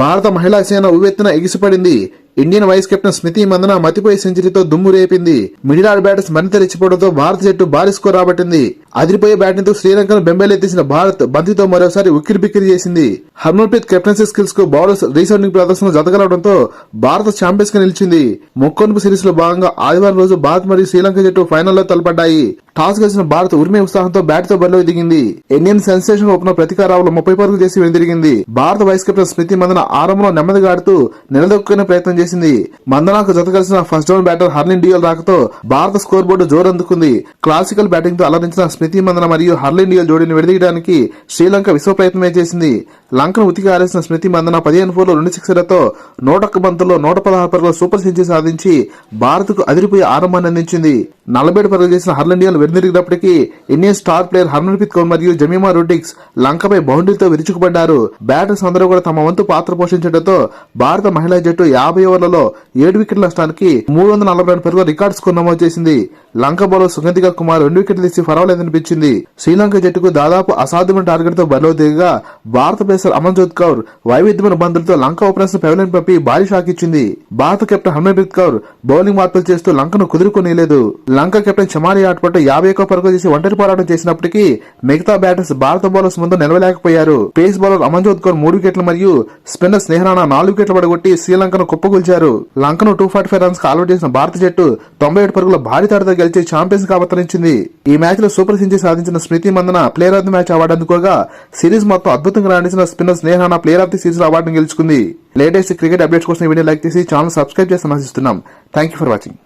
భారత మహిళా సేన ఉవ్వెత్తున ఎగిసిపడింది. Indian vice captain Smriti Mandhana మతిపోయి సెంచరీతో దుమ్ము రేపింది. మిడిల్ ఆర్డర్ బ్యాటర్స్ మరింత రెచ్చిపోవడంతో భారత జట్టు భారీ స్కోర్ రాబట్టింది. అదిరిపోయే బ్యాటింగ్తో శ్రీలంకను బెంబేలెత్తేసిన భారత్ బంతితో మరోసారి ఉక్కిరి బిక్కిరి చేసింది. హర్మన్ప్రీత్ కెప్టెన్సీ స్కిల్స్కు బౌలర్స్ రీసౌండింగ్ ప్రదర్శన జతగలవడంతో భారత్ ఛాంపియన్స్గా నిలిచింది. ముక్కొనుపు సిరీస్లో భాగంగా ఆదివారం రోజు భారత్ మరియు శ్రీలంక జట్టు ఫైనల్లో తలపడ్డాయి. టాస్ గెలిచిన భారత్ ఉరిమే ఉత్సాహంతో బ్యాట్తో బరిలో దిగింది ఇండియన్ సెన్సేషన్ ఓపెనర్ ప్రతికారావులో ముప్పై పరుగులు చేసి వెనుదిరిగింది భారత వైస్ కెప్టెన్ స్మృతి మందన ఆరంభంలో నెమ్మదిగా ఆడుతూ నిలదొక్కునే ప్రయత్నం చేసింది. మందనాకు జత కలిసిన first down batter Harleen Deol రాకతో భారత స్కోర్ బోర్డు జోరందుకుంది క్లాసికల్ బ్యాటింగ్తో అలరించిన స్మృతి మందన మరియు హర్లిన్ డియోల్ జోడీని విడదీయడానికి శ్రీలంక విశ్వ ప్రయత్నమే చేసింది. లంకను ఉతికి ఆరేసిన స్మృతి మందన పదిహేను ఫోర్లు రెండు సిక్సర్లతో నూట ఒక్క బంతుల్లో నూట పదహారు పరుగుల సూపర్ సెంచరీ సాధించి భారత్కు అదిరిపోయే ఆరంభాన్ని అందించింది. నలభై ఏడు పరుగులు చేసిన Harleen Deol వెనుదిరిగినప్పటికీ Indian star player Harmanpreet Kaur మరియు జమీమా రూటిక్స్ లంకపై బౌండరీతో విరుచుకుపడ్డారు. బ్యాటర్స్ అందరూ కూడా తమ వంతు పాత్ర పోషించడంతో భారత మహిళా జట్టు యాభై ఓవర్లలో ఏడు వికెట్ల నష్టానికి మూడు వందల నలభై రెండు పరుగుల రికార్డు స్కోర్ నమోదు చేసింది. లంక బౌలర్ సుగంధిక కుమార్ రెండు వికెట్లు తీసి పర్వాలేదనిపించింది శ్రీలంక జట్టుకు దాదాపు అసాధ్యమైన టార్గెట్తో బరిలో దిగగా భారత పేసర్ అమన్జోత్ కౌర్ వైవిధ్యమైన బంతులతో లంక ఓపెనర్స్ పెవలిన్ పంపి భారీ షాక్ ఇచ్చింది. భారత కెప్టెన్ హర్మన్ప్రీత్ కౌర్ బౌలింగ్ మార్పులు చేస్తూ లంకను కుదురుకోనిలేదు లంక కెప్టెన్ చమారి ఆటపట్టు యాభై ఒక్క పరుగు చేసి ఒంటరి పోరాటం చేసినప్పటికీ మిగతా బ్యాటర్స్ భారత బౌలర్స్ ముందు నిలవలేకపోయారు. పేస్ బౌలర్ అమన్జోత్ కౌర్ మూడు వికెట్లు మరియు స్పిన్నర్ స్నేహరాణ నాలుగు వికెట్లు పడగొట్టి శ్రీలంకను కుప్పగొల్చారు లంకను two forty five runs all out చేసిన భారత జట్టు తొంభై ఏడు పరుగుల భారీ తరతో గెలిచి ఛాంపియన్స్గా అవతరించింది. ఈ మ్యాచ్లో సూపర్ సెంచరీ సాధించిన Smriti Mandhana player of the match award అందుకోగా series మొత్తం అద్భుతంగా రాణించిన spinner Sneh Rana player of the series అవార్డును గెలుచుకుంది. లేటెస్ట్ క్రికెట్ అప్డేట్స్ కోసం వీడియో లైక్ చేసి ఛానల్ సబ్స్క్రైబ్ చేసి ఆశిస్తున్నాం థ్యాంక్ యూ ఫర్ వాచింగ్.